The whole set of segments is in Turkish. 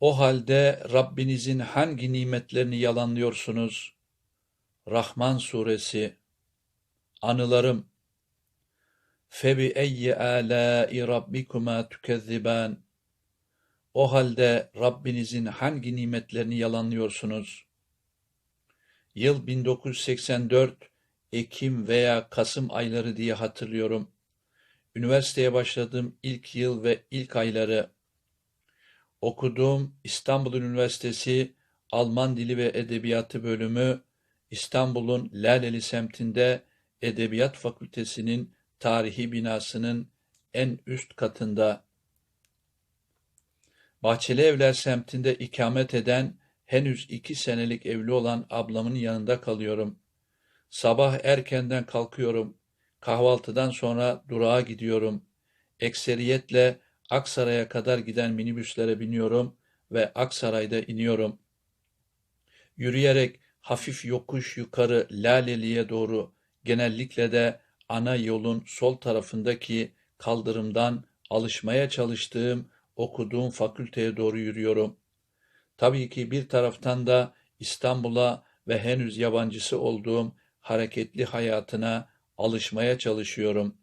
O halde Rabbinizin hangi nimetlerini yalanlıyorsunuz? Rahman suresi Anılarım Febi eyyi alâi rabbikuma tükezziban O halde Rabbinizin hangi nimetlerini yalanlıyorsunuz? Yıl 1984 Ekim veya Kasım ayları diye hatırlıyorum. Üniversiteye başladığım ilk yıl ve ilk ayları okuduğum İstanbul Üniversitesi Alman Dili ve Edebiyatı bölümü İstanbul'un Laleli semtinde Edebiyat Fakültesinin tarihi binasının en üst katında. Bahçeli Evler semtinde ikamet eden henüz iki senelik evli olan ablamın yanında kalıyorum. Sabah erkenden kalkıyorum. Kahvaltıdan sonra durağa gidiyorum. Ekseriyetle Aksaray'a kadar giden minibüslere biniyorum ve Aksaray'da iniyorum. Yürüyerek hafif yokuş yukarı Laleli'ye doğru genellikle de ana yolun sol tarafındaki kaldırımdan alışmaya çalıştığım, okuduğum fakülteye doğru yürüyorum. Tabii ki bir taraftan da İstanbul'a ve henüz yabancısı olduğum hareketli hayatına alışmaya çalışıyorum.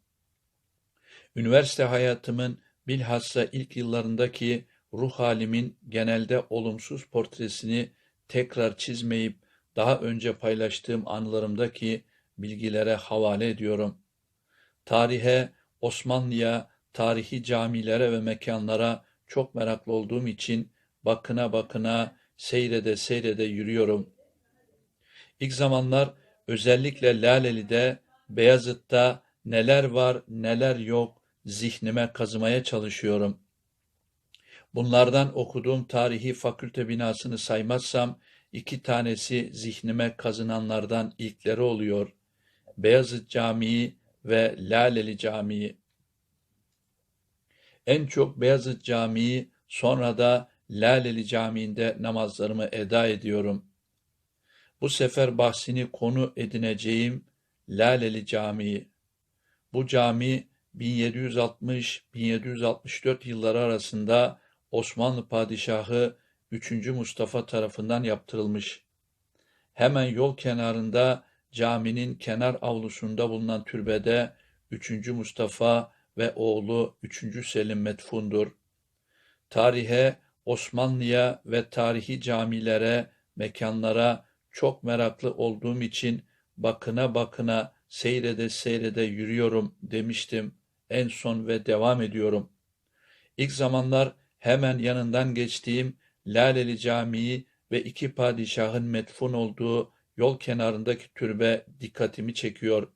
Üniversite hayatımın bilhassa ilk yıllarındaki ruh halimin genelde olumsuz portresini tekrar çizmeyip daha önce paylaştığım anılarımdaki bilgilere havale ediyorum. Tarihe, Osmanlı'ya, tarihi camilere ve mekanlara çok meraklı olduğum için bakına bakına, seyrede seyrede yürüyorum. İlk zamanlar özellikle Laleli'de, Beyazıt'ta neler var neler yok zihnime kazımaya çalışıyorum. Bunlardan okuduğum tarihi fakülte binasını saymazsam iki tanesi zihnime kazınanlardan ilkleri oluyor. Beyazıt Camii ve Laleli Camii. En çok Beyazıt Camii, sonra da Laleli Camii'nde namazlarımı eda ediyorum. Bu sefer bahsini konu edineceğim Laleli Camii. Bu cami 1760-1764 yılları arasında Osmanlı Padişahı 3. Mustafa tarafından yaptırılmış. Hemen yol kenarında caminin kenar avlusunda bulunan türbede 3. Mustafa ve oğlu 3. Selim metfundur. Tarihe, Osmanlı'ya ve tarihi camilere, mekanlara çok meraklı olduğum için bakına bakına seyrede seyrede yürüyorum demiştim en son ve devam ediyorum. İlk zamanlar hemen yanından geçtiğim Laleli Camii ve iki padişahın metfun olduğu yol kenarındaki türbe dikkatimi çekiyor.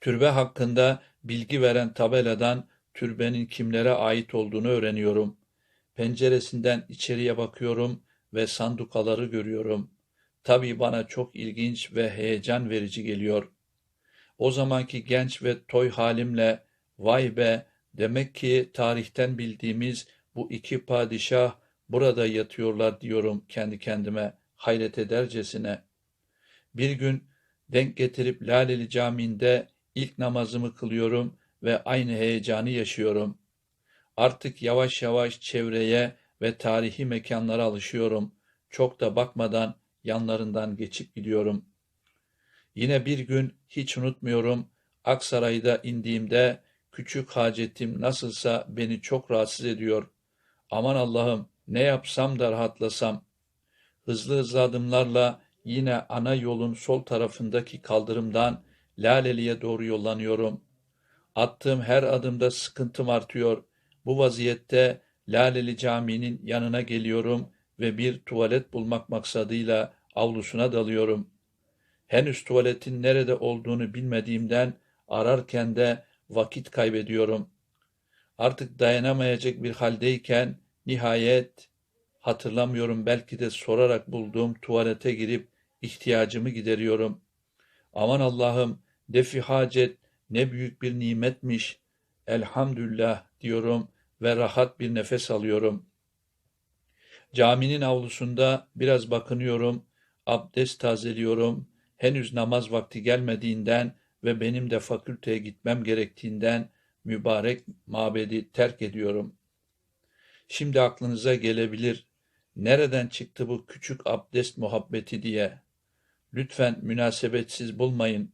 Türbe hakkında bilgi veren tabeladan türbenin kimlere ait olduğunu öğreniyorum. Penceresinden içeriye bakıyorum ve sandukaları görüyorum. Tabii bana çok ilginç ve heyecan verici geliyor. O zamanki genç ve toy halimle vay be demek ki tarihten bildiğimiz bu iki padişah burada yatıyorlar diyorum kendi kendime hayret edercesine. Bir gün denk getirip Laleli Camii'nde ilk namazımı kılıyorum ve aynı heyecanı yaşıyorum. Artık yavaş yavaş çevreye ve tarihi mekanlara alışıyorum. Çok da bakmadan yanlarından geçip gidiyorum. Yine bir gün hiç unutmuyorum Aksaray'da indiğimde küçük hacetim nasılsa beni çok rahatsız ediyor. Aman Allah'ım ne yapsam da rahatlasam. Hızlı hızlı adımlarla yine ana yolun sol tarafındaki kaldırımdan Laleli'ye doğru yollanıyorum. Attığım her adımda sıkıntım artıyor. Bu vaziyette Laleli Camii'nin yanına geliyorum ve bir tuvalet bulmak maksadıyla avlusuna dalıyorum. Henüz tuvaletin nerede olduğunu bilmediğimden ararken de vakit kaybediyorum. Artık dayanamayacak bir haldeyken nihayet hatırlamıyorum belki de sorarak bulduğum tuvalete girip ihtiyacımı gideriyorum. Aman Allah'ım defi hacet ne büyük bir nimetmiş. Elhamdülillah diyorum ve rahat bir nefes alıyorum. Caminin avlusunda biraz bakınıyorum, abdest tazeliyorum. Henüz namaz vakti gelmediğinden ve benim de fakülteye gitmem gerektiğinden mübarek mabedi terk ediyorum. Şimdi aklınıza gelebilir, nereden çıktı bu küçük abdest muhabbeti diye. Lütfen münasebetsiz bulmayın.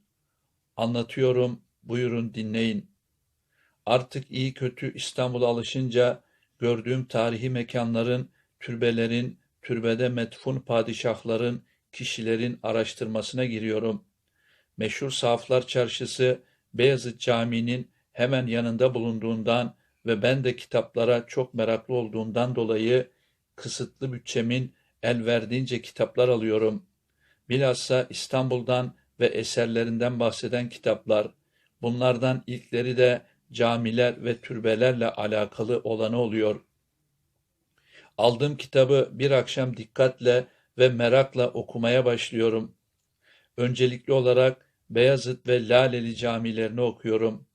Anlatıyorum, buyurun dinleyin. Artık iyi kötü İstanbul'a alışınca gördüğüm tarihi mekanların, türbelerin, türbede metfun padişahların, kişilerin araştırmasına giriyorum. Meşhur Saflar Çarşısı, Beyazıt Camii'nin hemen yanında bulunduğundan ve ben de kitaplara çok meraklı olduğumdan dolayı kısıtlı bütçemin el verdiğince kitaplar alıyorum. Bilhassa İstanbul'dan ve eserlerinden bahseden kitaplar, bunlardan ilkleri de camiler ve türbelerle alakalı olanı oluyor. Aldığım kitabı bir akşam dikkatle ve merakla okumaya başlıyorum. Öncelikli olarak Beyazıt ve Laleli camilerini okuyorum.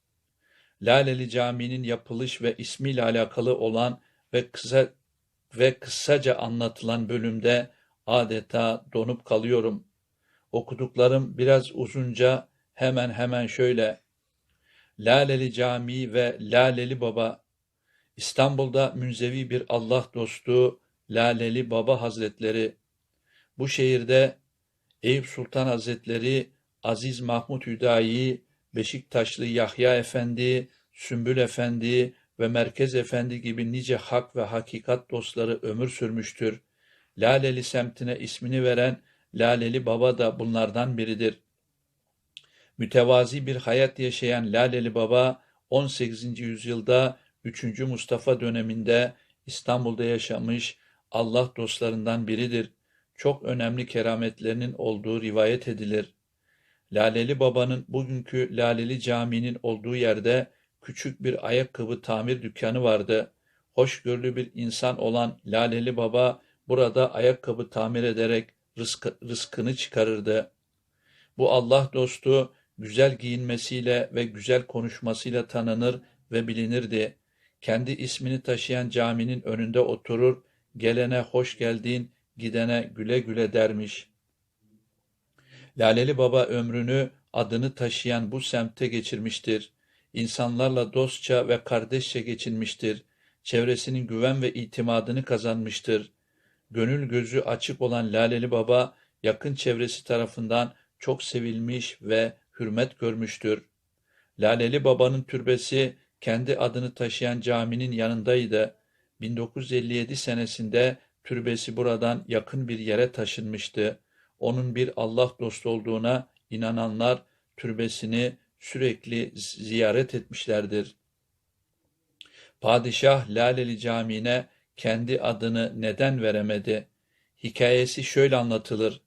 Laleli Camii'nin yapılış ve ismiyle alakalı olan ve kısa ve kısaca anlatılan bölümde adeta donup kalıyorum. Okuduklarım biraz uzunca hemen hemen şöyle. Laleli Camii ve Laleli Baba İstanbul'da münzevi bir Allah dostu Laleli Baba Hazretleri. Bu şehirde Eyüp Sultan Hazretleri, Aziz Mahmut Hüdayi, Beşiktaşlı Yahya Efendi, Sümbül Efendi ve Merkez Efendi gibi nice hak ve hakikat dostları ömür sürmüştür. Laleli semtine ismini veren Laleli Baba da bunlardan biridir. Mütevazi bir hayat yaşayan Laleli Baba 18. yüzyılda 3. Mustafa döneminde İstanbul'da yaşamış Allah dostlarından biridir. Çok önemli kerametlerinin olduğu rivayet edilir. Laleli Baba'nın bugünkü Laleli Camii'nin olduğu yerde küçük bir ayakkabı tamir dükkanı vardı. Hoşgörülü bir insan olan Laleli Baba burada ayakkabı tamir ederek rızkı, rızkını çıkarırdı. Bu Allah dostu güzel giyinmesiyle ve güzel konuşmasıyla tanınır ve bilinirdi. Kendi ismini taşıyan caminin önünde oturur, gelene hoş geldin, gidene güle güle dermiş. Laleli Baba ömrünü adını taşıyan bu semte geçirmiştir. İnsanlarla dostça ve kardeşçe geçinmiştir. Çevresinin güven ve itimadını kazanmıştır. Gönül gözü açık olan Laleli Baba yakın çevresi tarafından çok sevilmiş ve hürmet görmüştür. Laleli Baba'nın türbesi kendi adını taşıyan caminin yanındaydı. 1957 senesinde türbesi buradan yakın bir yere taşınmıştı. Onun bir Allah dostu olduğuna inananlar türbesini sürekli ziyaret etmişlerdir. Padişah Laleli Camii'ne kendi adını neden veremedi? Hikayesi şöyle anlatılır.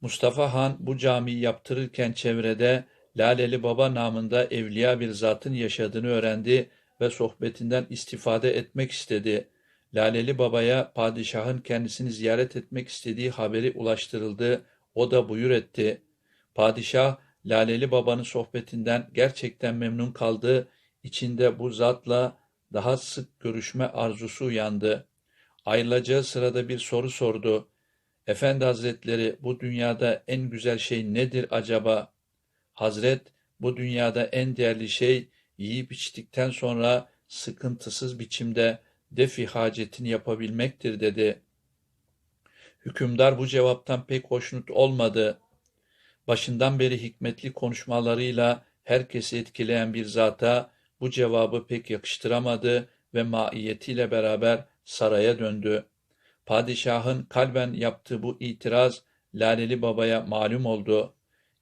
Mustafa Han bu camiyi yaptırırken çevrede Laleli Baba namında evliya bir zatın yaşadığını öğrendi ve sohbetinden istifade etmek istedi. Laleli Baba'ya padişahın kendisini ziyaret etmek istediği haberi ulaştırıldı. O da buyur etti. Padişah Laleli Baba'nın sohbetinden gerçekten memnun kaldı. İçinde bu zatla daha sık görüşme arzusu uyandı. Ayrılacağı sırada bir soru sordu. Efendi Hazretleri bu dünyada en güzel şey nedir acaba? Hazret bu dünyada en değerli şey yiyip içtikten sonra sıkıntısız biçimde defi hacetini yapabilmektir dedi. Hükümdar bu cevaptan pek hoşnut olmadı. Başından beri hikmetli konuşmalarıyla herkesi etkileyen bir zata bu cevabı pek yakıştıramadı ve maiyetiyle beraber saraya döndü. Padişahın kalben yaptığı bu itiraz Laleli Baba'ya malum oldu.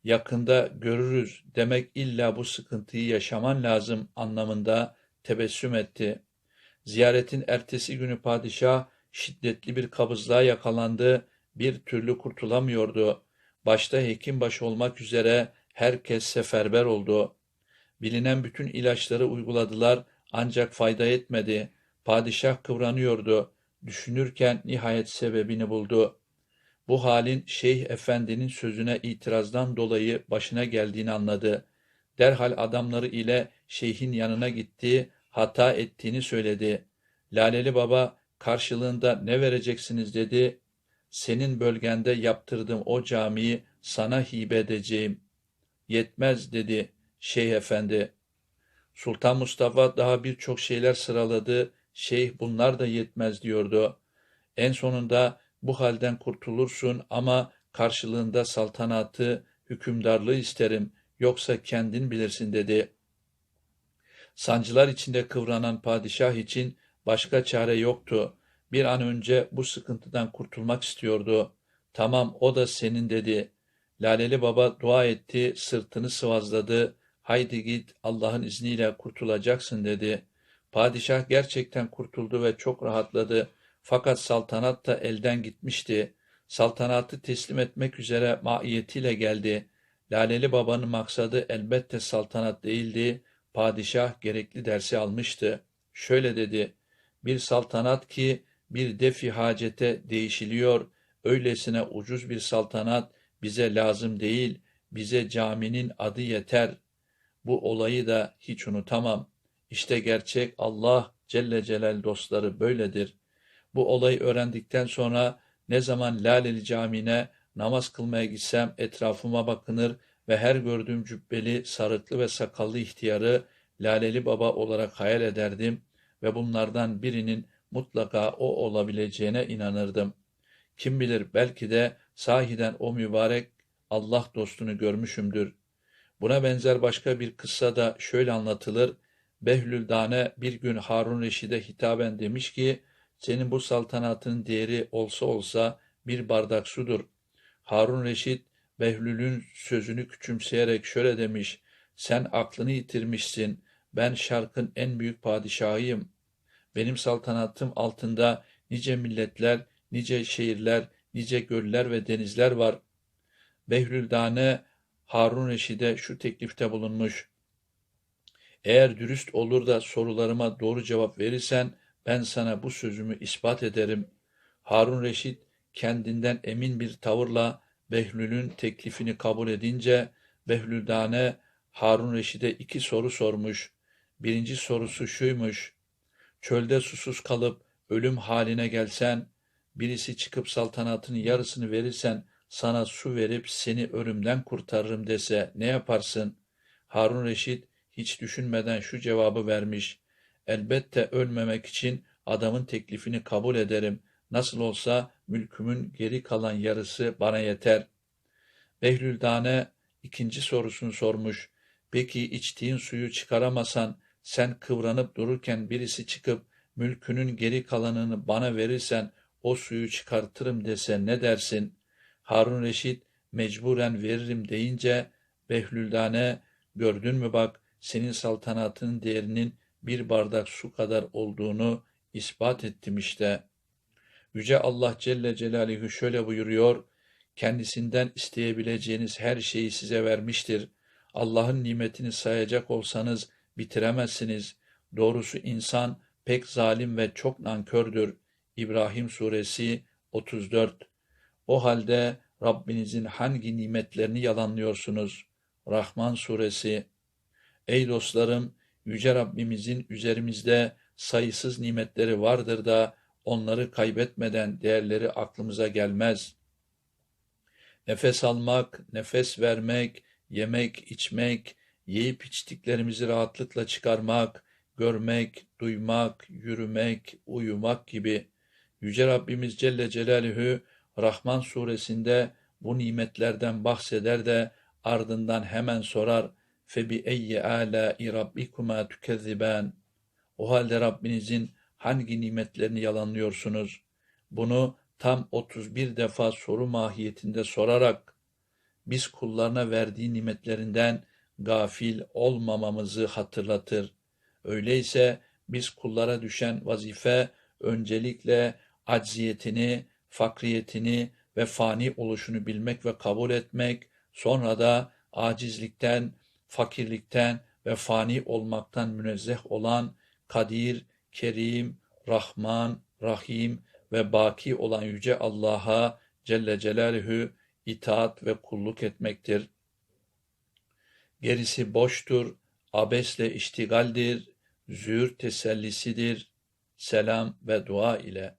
Yakında görürüz demek illa bu sıkıntıyı yaşaman lazım anlamında tebessüm etti. Ziyaretin ertesi günü padişah şiddetli bir kabızlığa yakalandı, bir türlü kurtulamıyordu. Başta hekim olmak üzere herkes seferber oldu. Bilinen bütün ilaçları uyguladılar ancak fayda etmedi. Padişah kıvranıyordu. Düşünürken nihayet sebebini buldu. Bu halin Şeyh Efendi'nin sözüne itirazdan dolayı başına geldiğini anladı. Derhal adamları ile şeyhin yanına gitti, hata ettiğini söyledi. Laleli Baba karşılığında ne vereceksiniz dedi. Senin bölgende yaptırdığım o camiyi sana hibe edeceğim. Yetmez dedi Şeyh Efendi. Sultan Mustafa daha birçok şeyler sıraladı. şeyh bunlar da yetmez diyordu. En sonunda bu halden kurtulursun ama karşılığında saltanatı, hükümdarlığı isterim, yoksa kendin bilirsin dedi. Sancılar içinde kıvranan padişah için başka çare yoktu. Bir an önce bu sıkıntıdan kurtulmak istiyordu. Tamam o da senin dedi. Laleli Baba dua etti, sırtını sıvazladı. Haydi git Allah'ın izniyle kurtulacaksın dedi. Padişah gerçekten kurtuldu ve çok rahatladı. Fakat saltanat da elden gitmişti. Saltanatı teslim etmek üzere maiyetiyle geldi. Laleli Baba'nın maksadı elbette saltanat değildi. Padişah gerekli dersi almıştı. Şöyle dedi, bir saltanat ki bir defi hacete değişiliyor, öylesine ucuz bir saltanat bize lazım değil, bize caminin adı yeter. Bu olayı da hiç unutamam. İşte gerçek Allah Celle Celal dostları böyledir. Bu olayı öğrendikten sonra ne zaman Laleli Camii'ne namaz kılmaya gitsem etrafıma bakınır ve her gördüğüm cübbeli, sarıklı ve sakallı ihtiyarı Laleli Baba olarak hayal ederdim ve bunlardan birinin mutlaka o olabileceğine inanırdım. Kim bilir belki de sahiden o mübarek Allah dostunu görmüşümdür. Buna benzer başka bir kıssa da şöyle anlatılır. Behlül Dane bir gün Harun Reşid'e hitaben demiş ki, senin bu saltanatın değeri olsa olsa bir bardak sudur. Harun Reşid, Behlül'ün sözünü küçümseyerek şöyle demiş, sen aklını yitirmişsin, ben şarkın en büyük padişahıyım. Benim saltanatım altında nice milletler, nice şehirler, nice göller ve denizler var. Behlül Dane Harun Reşid'e şu teklifte bulunmuş. Eğer dürüst olur da sorularıma doğru cevap verirsen ben sana bu sözümü ispat ederim. Harun Reşit kendinden emin bir tavırla Behlül'ün teklifini kabul edince Behlül Dane Harun Reşid'e iki soru sormuş. Birinci sorusu şuymuş. Çölde susuz kalıp ölüm haline gelsen, birisi çıkıp saltanatının yarısını verirsen sana su verip seni ölümden kurtarırım dese ne yaparsın? Harun Reşit hiç düşünmeden şu cevabı vermiş. Elbette ölmemek için adamın teklifini kabul ederim. Nasıl olsa mülkümün geri kalan yarısı bana yeter. Behlül Dane ikinci sorusunu sormuş. Peki içtiğin suyu çıkaramasan, sen kıvranıp dururken birisi çıkıp mülkünün geri kalanını bana verirsen o suyu çıkartırım dese ne dersin? Harun Reşit mecburen veririm deyince Behlüldane gördün mü bak senin saltanatının değerinin bir bardak su kadar olduğunu ispat ettim işte. Yüce Allah Celle Celaluhu şöyle buyuruyor, kendisinden isteyebileceğiniz her şeyi size vermiştir. Allah'ın nimetini sayacak olsanız bitiremezsiniz. Doğrusu insan pek zalim ve çok nankördür. İbrahim Suresi 34 O halde Rabbinizin hangi nimetlerini yalanlıyorsunuz? Rahman Suresi Ey dostlarım! Yüce Rabbimizin üzerimizde sayısız nimetleri vardır da onları kaybetmeden değerleri aklımıza gelmez. Nefes almak, nefes vermek, yemek, içmek, yiyip içtiklerimizi rahatlıkla çıkarmak, görmek, duymak, yürümek, uyumak gibi Yüce Rabbimiz Celle Celaluhu Rahman suresinde bu nimetlerden bahseder de ardından hemen sorar febi eyyi alâi rabbikuma tükezziban o halde Rabbinizin hangi nimetlerini yalanlıyorsunuz? Bunu tam 31 defa soru mahiyetinde sorarak biz kullarına verdiği nimetlerinden gafil olmamamızı hatırlatır. Öyleyse biz kullara düşen vazife öncelikle acziyetini, fakriyetini ve fani oluşunu bilmek ve kabul etmek, sonra da acizlikten, fakirlikten ve fani olmaktan münezzeh olan Kadir, Kerim, Rahman, Rahim ve Baki olan Yüce Allah'a Celle Celaluhu itaat ve kulluk etmektir. Gerisi boştur, abesle iştigaldir, züğür tesellisidir, selam ve dua ile.